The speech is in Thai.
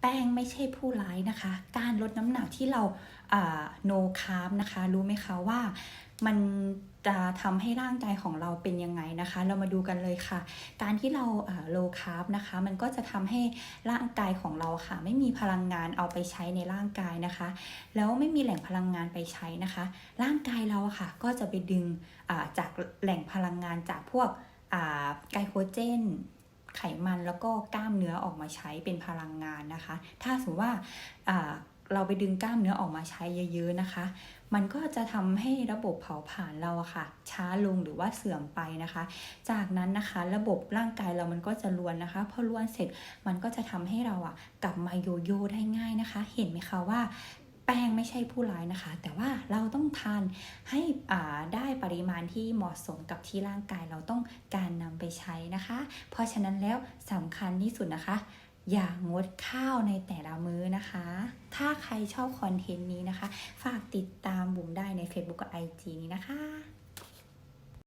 แป้งไม่ใช่ผู้ร้ายนะคะ การลดน้ำหนักที่เราโนคาร์บนะคะ รู้ไหมคะว่ามันจะทำให้ร่างกายของเราเป็นยังไงนะคะ เรามาดูกันเลยค่ะ การที่เราโลคาร์บนะคะ มันก็จะทำให้ร่างกายของเราค่ะ ไม่มีพลังงานเอาไปใช้ในร่างกายนะคะ แล้วไม่มีแหล่งพลังงานไปใช้นะคะ ร่างกายเราค่ะ ก็จะไปดึงจากแหล่งพลังงานจากพวกไกลโคเจน ไขมันแล้วก็กล้ามเนื้อออกมาใช้เป็นพลังงานนะคะ ถ้าสมมติว่าเราไปดึงกล้ามเนื้อออกมาใช้เยอะๆนะคะ มันก็จะทำให้ระบบเผาผลาญเราอะค่ะ ช้าลงหรือว่าเสื่อมไปนะคะ จากนั้นนะคะระบบร่างกายเรามันก็จะรวนนะคะ พอรวนเสร็จมันก็จะทำให้เราอะกลับมาโยโย่ได้ง่ายนะคะ เห็นไหมคะว่า แป้งไม่ใช่ผู้ร้ายนะคะ แต่ว่าเราต้องทานให้ได้ปริมาณที่เหมาะสมกับที่ร่างกายเราต้องการนำไปใช้นะคะ เพราะฉะนั้นแล้วสำคัญที่สุดนะคะ อย่างดข้าวในแต่ละมื้อนะคะ ถ้าใครชอบคอนเทนต์นี้นะคะ ฝากติดตามบุ๋มได้ใน Facebook กับ IG นี้นะคะ